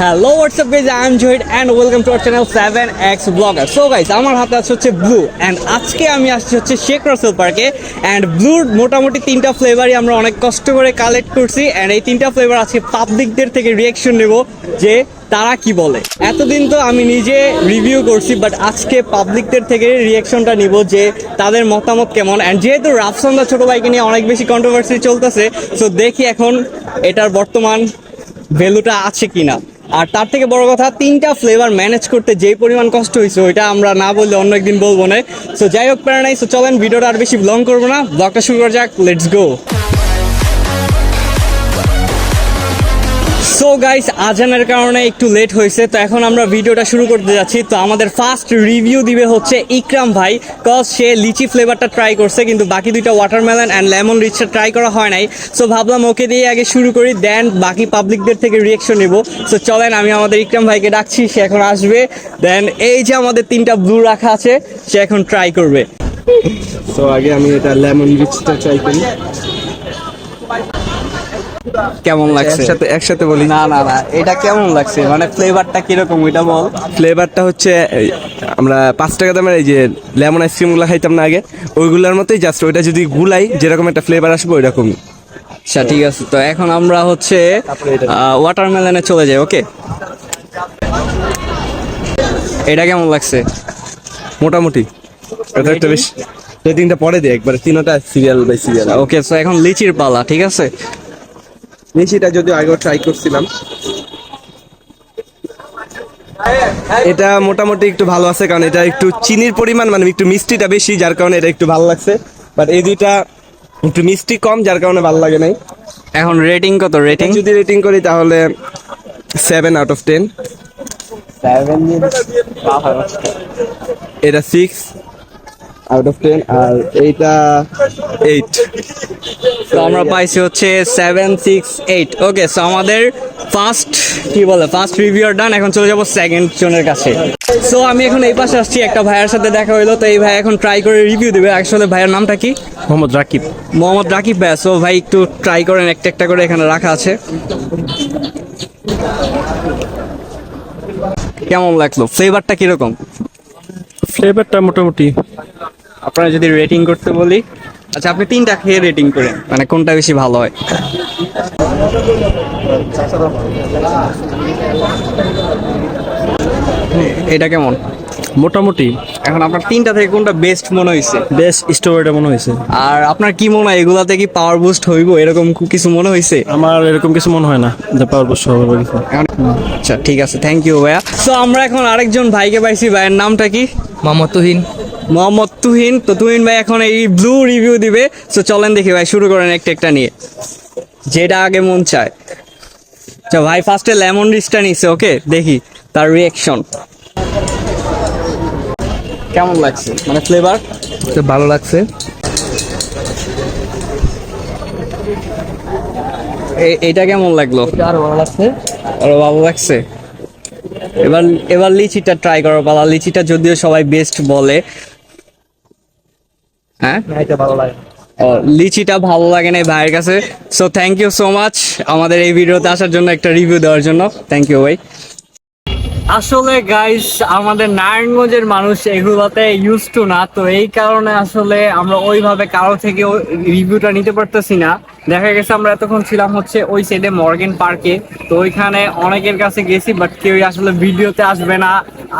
Hello WhatsApp guys I am Zahid and welcome to our channel seven X blogger so guys আমার হাতে আছে হচ্ছে blue and আজকে আমি আসছি হচ্ছে শেখ রাসেল পার্কে অ্যান্ড ব্লুর মোটামুটি তিনটা ফ্লেভারই আমরা অনেক কষ্ট করে কালেক্ট করছি অ্যান্ড এই তিনটা ফ্লেভার আজকে পাবলিকদের থেকে রিয়াকশন নেব যে তারা কি বলে। এতদিন তো আমি নিজে রিভিউ করছি বাট আজকে পাবলিকদের থেকে রিয়াকশনটা নিব যে তাদের মতামত কেমন অ্যান্ড যেহেতু রাফসন্দা ছোট ভাইকে নিয়ে অনেক বেশি কন্ট্রোভার্সি চলতেছে সো দেখি এখন এটার বর্তমান ভ্যালুটা আছে কিনা। আর তার থেকে বড় কথা, তিনটা ফ্লেভার ম্যানেজ করতে যে পরিমাণ কষ্ট হয়েছে, ওইটা আমরা না বললে অন্য একদিন বলব না। সো যাই হোক প্যারা নাই সো চলেন, ভিডিওটা আর বেশি লং করব না। ব্লগটা শুরু করা যাক লেটস গো সো গাইস আজানের কারণে একটু লেট হয়েছে, তো এখন আমরা ভিডিওটা শুরু করতে যাচ্ছি। তো আমাদের ফার্স্ট রিভিউ দিবে হচ্ছে ইকরাম ভাই কজ সে লিচি ফ্লেভারটা ট্রাই করছে, কিন্তু বাকি দুইটা ওয়াটারমেলন অ্যান্ড লেমন রিচটা ট্রাই করা হয় নাই। সো ভাবলাম ওকে দিয়ে আগে শুরু করি দেন বাকি পাবলিকদের থেকে রিয়েকশন নেব। সো চলেন, আমি আমাদের ইকরাম ভাইকে ডাকছি, সে এখন আসবে। দেন এই যে আমাদের তিনটা ব্লু রাখা আছে, সে এখন ট্রাই করবে। তো আগে আমি এটা লেমন রিচটা ট্রাই করি। কেমন লাগছে? একসাথে একসাথে বলি। না না না এটা কেমন লাগছে? মানে ফ্লেভারটা কীরকম ওইটা বল। ফ্লেভারটা হচ্ছে আমরা পাঁচ টাকা দামের এই যে লেমন আইসক্রিমগুলো খাইতাম না আগে ওইগুলোর মতোই জাস্ট ওইটা যদি গুলাই যেরকম একটা ফ্লেভার আসবে ওই রকম আচ্ছা ঠিক আছে তো এখন আমরা হচ্ছে ওয়াটারমেলনে চলে যাই ওকে এটা কেমন লাগছে? মোটামুটি। এটা একটা বেশ রেটিংটা পরে দিই একবার তিনটা সিরিয়াল বাই সিরিয়াল ওকে তো এখন লিচির পালা ঠিক আছে? মিষ্টিটা যদিও আগেও ট্রাই করছিলাম। এটা মোটামুটি একটু ভালো আছে কারণ এটা একটু চিনির পরিমাণ মানে একটু মিষ্টিটা বেশি যার কারণে এটা একটু ভালো লাগছে। বাট এই দুইটা একটু মিষ্টি কম যার কারণে ভালো লাগে নাই। এখন রেটিং কত? রেটিং যদি রেটিং করি তাহলে সেভেন আউট অফ টেন এটা সিক্স আউট অফ টেন আর এইটা এইট তো আমরা পাইছি হচ্ছে seven six eight okay so আমাদের ফার্স্ট কি বলে ফার্স্ট রিভিউর ডান এখন চলে যাব সেকেন্ড জনের কাছে। সো আমি এখন এই পাশে আসছি একটা ভাইয়ের সাথে দেখা হইল তো এই ভাই এখন ট্রাই করে রিভিউ দেবে। আসলে ভাইয়ের নামটা কি? মোহাম্মদ রাকিব। মোহাম্মদ রাকিব ভাই সো ভাই একটু ট্রাই করেন একটা একটা করে এখানে রাখা আছে। কেমন লাগল? ফ্লেভারটা কীরকম? ফ্লেভারটা মোটামুটি। আপনারা যদি রেটিং করতে বলি আচ্ছা আপনি তিনটা খেয়ে রেটিং করেন। মানে কোনটা বেশি ভালো হয়? এটা কেমন? মোটামুটি। এখন আপনার তিনটা থেকে কোনটা বেস্ট মনে হয়েছে বেশ স্টোরিটা মনে হয়েছে আর আপনার কি মনে হয় এগুলাতে কি পাওয়ার বুস্ট হইব? এরকম কিছু মনে হয়েছে আমার এরকম কিছু মনে হয় না যে পাওয়ার বসে হবে আচ্ছা ঠিক আছে থ্যাংক ইউ ভাইয়া। সো আমরা এখন আরেকজন ভাইকে পাইছি ভাইয়ের নামটা কি? মোহাম্মদ তুহিন। মোহাম্মদ তুহিন। তো তুহিন ভাই এখন এই ব্লু রিভিউ দিবে। সো চলেন দেখি ভাই শুরু করেন একটা একটা নিয়ে। যেটা আগে মন চায়। আচ্ছা ভাই ফার্স্টে লেমন রিচটা নিছে ওকে দেখি তার রিয়াকশন কেমন লাগছে? মানে ফ্লেভার তো ভালো লাগছে। এইটা কেমন লাগল? আরও ভালো লাগছে। আরও ভালো লাগছে? এবার এবার লিচিটা ট্রাই করো পালা। লিচিটা যদিও সবাই বেস্ট বলে হ্যাঁ? এটা ভালো লাগে ও, লিচিটা ভালো লাগে না ভাইয়ের কাছে। So thank you so much আমাদের এই ভিডিওতে আসার জন্য একটা রিভিউ দেওয়ার জন্য। থ্যাংক ইউ ভাই। আসলে গাইস আমাদের নারায়ণগঞ্জের মানুষ এগুলোতে ইউজ টু না তো এই কারণে আসলে আমরা ওইভাবে কারও থেকে রিভিউটা নিতে পারতেছি না। দেখা গেছে আমরা এতক্ষণ ছিলাম হচ্ছে ওই সাইডে মর্গেন পার্কে তো ওইখানে অনেকের কাছে গেছি বাট কেউই আসলে ভিডিওতে আসবে না।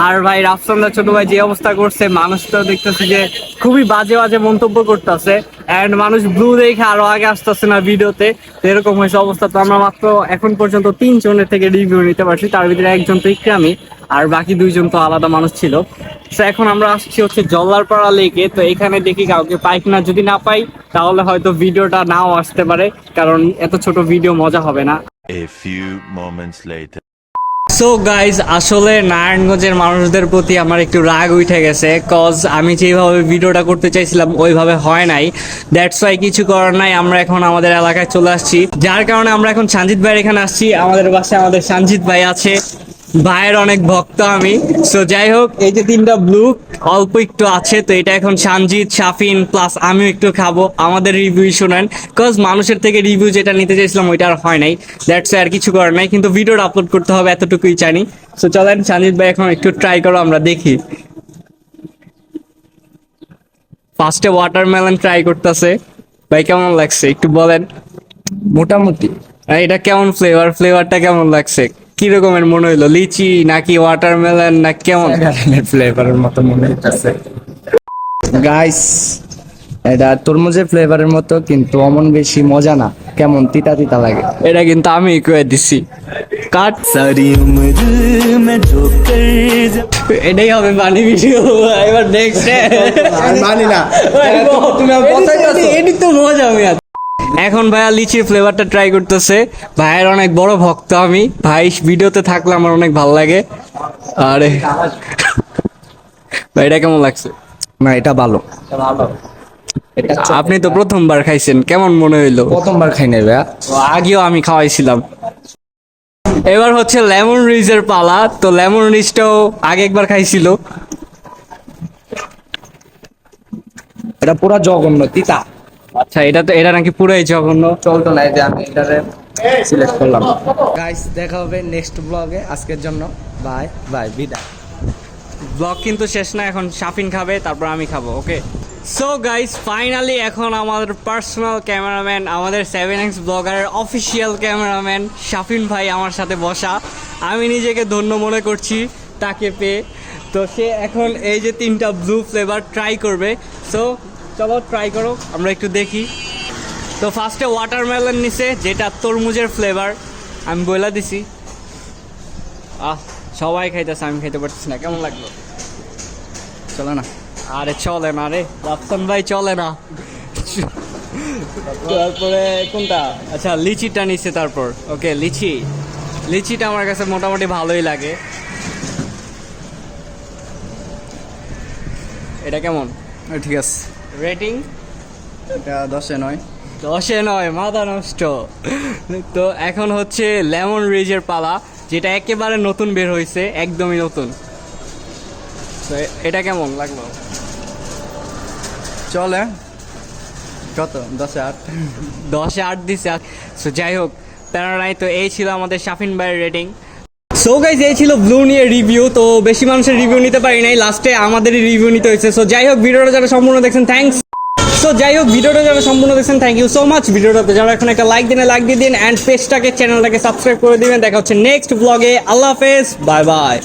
আর ভাই, রাফসান্দা ছোট ভাই যে অবস্থা করছে, মানুষ তো দেখতেছি যে খুবই বাজে বাজে মন্তব্য করতেছে। অ্যান্ড মানুষ ব্লু দেখে আরও আগে আসতেছে না ভিডিওতে। এরকম হয়েছে অবস্থা। তো আমরা মাত্র এখন পর্যন্ত তিনজনের থেকে রিভিউ নিতে পারছি। তার ভিতরে একজন তো ইকরামি, আর বাকি দুইজন তো আলাদা মানুষ ছিল। তো এখন আমরা আসছি হচ্ছে জল্লারপাড়া লেকে। তো এখানে দেখি কাউকে পাই কিনা। যদি না পাই তাহলে হয়তো ভিডিওটা নাও আসতে পারে কারণ এত ছোট ভিডিও মজা হবে না। A few moments later. So guys আসলে নারায়ণগঞ্জের মানুষদের প্রতি আমার একটু রাগ উঠে গেছে কজ আমি যেভাবে ভিডিওটা করতে চাইছিলাম ওইভাবে হয় নাই। দ্যাটস ওয়াই কিছু করার নাই আমরা এখন আমাদের এলাকায় চলে আসছি। যার কারণে আমরা এখন সঞ্জিত ভাইয়ের এখানে আসছি। আমাদের বাসায় আমাদের সঞ্জিত ভাই আছে। ভাইয়ের অনেক ভক্ত আমি। সো যাই হোক এই যে তিনটা ব্লু অল্প একটু আছে তো এটা এখন সানজিৎ শাফিন প্লাস আমিও একটু খাব আমাদের রিভিউ শোনেন। কজ মানুষের থেকে রিভিউ যেটা নিতে চাইছিলাম ওইটা আর হয় নাই। দ্যাটস আর কিছু করার নাই কিন্তু ভিডিওটা আপলোড করতে হবে এতটুকুই জানি। সো চলেন সানজিৎ ভাই এখন একটু ট্রাই করো আমরা দেখি। ফার্স্টে ওয়াটারমেলন ট্রাই করতেছে। ভাই কেমন লাগছে? একটু বলেন। মোটামুটি। এটা কেমন ফ্লেভার ফ্লেভারটা কেমন লাগছে? কি রকমের মনে হইল? লিচি নাকি ওয়াটারমেলন না কেমন? ফ্লেভারের মতো মনে হচ্ছে গাইস এটা তরমুজের ফ্লেভারের মতো কিন্তু অমন বেশি মজা না। কেমন? তিতা তিতা লাগে। এটা কিন্তু আমি কয়ে দিছি। কাট। সারি এটাই হবে বানি ভিডিও এবার নেক্সট মানি না। তুমি এটি তো মজা আমি আর এখন ভাইয়া লিচির ফ্লেভারটা ট্রাই করতেছে। ভাইয়ের অনেক বড় ভক্ত আমি। ভাই ভিডিওতে থাকলে আমার অনেক ভালো লাগে। আরে। ভাই এটা কেমন লাগছে? না এটা ভালো। আপনি তো প্রথমবার খাইছেন। কেমন মনে হইল? প্রথমবার খাই নাই ভাইয়া। আগেও আমি খাওয়াইছিলাম। এবার হচ্ছে লেমন রিজের পালা। তো লেমন রিজটাও আগে একবার খাইছিল। এটা পুরা জঘন্য তিতা। আচ্ছা এটা তো এটা নাকি পুরাই জঘন্য। চলতো না যে আমি এটারে সিলেক্ট করলাম। গাইস দেখা হবে নেক্সট ব্লগে আজকের জন্য বাই বাই বিদায়। ব্লগ কিন্তু শেষ না এখন শাফিন খাবে তারপর আমি খাব ওকে সো গাইস ফাইনালি এখন আমাদের পার্সোনাল ক্যামেরাম্যান আমাদের সেভেন এক্স ব্লগারের অফিসিয়াল ক্যামেরাম্যান শাফিন ভাই আমার সাথে বসা। আমি নিজেকে ধন্য মনে করছি তাকে পেয়ে। তো সে এখন এই যে তিনটা ব্লু ফ্লেভার ট্রাই করবে। সো চলো ট্রাই করো, আমরা একটু দেখি। তো ফার্স্টে ওয়াটারমেলন নিছে, যেটা তরমুজের ফ্লেভার আমি বইলা দিছি। আহ, সবাই খাইতেছে, আমি খাইতে পারতেছি না। কেমন লাগল? চলে না? আরে চলে না রে। রাফসান ভাই চলে না। তারপরে কোনটা? আচ্ছা লিচিটা নিচ্ছে তারপর। ওকে, লিচি। লিচিটা আমার কাছে মোটামুটি ভালোই লাগে। এটা কেমন? ঠিক আছে। রেটিং এটা দশে নয়। দশে নয় মাথা নষ্ট। তো এখন হচ্ছে লেমন রিজের পালা যেটা একেবারে নতুন বের হয়েছে একদমই নতুন। তো এটা কেমন লাগল? চলে। কত? দশে আট। দশে আট দিছে। সো যাই হোক প্যারা নাই তো এই ছিল আমাদের শাফিন ভাইয়ের রেটিং সো গাইজ এই ছিল ব্লু নিয়ে রিভিউ তো বেশি মানুষের রিভিউ নিতে পারি নাই। লাস্টে আমাদেরই রিভিউ নিতে হয়েছে। সো যাই হোক, ভিডিওটা যারা সম্পূর্ণ দেখছেন থ্যাংকস সো যাই হোক, ভিডিওটা যারা সম্পূর্ণ দেখছেন থ্যাংক ইউ সো মাচ ভিডিওটাতে যারা এখন একটা লাইক দিন লাইক দিয়ে দিন অ্যান্ড পেজটাকে চ্যানেলটাকে সাবস্ক্রাইব করে দিবেন। দেখা হচ্ছে নেক্সট ব্লগে আল্লাহ হাফেজ বাই বাই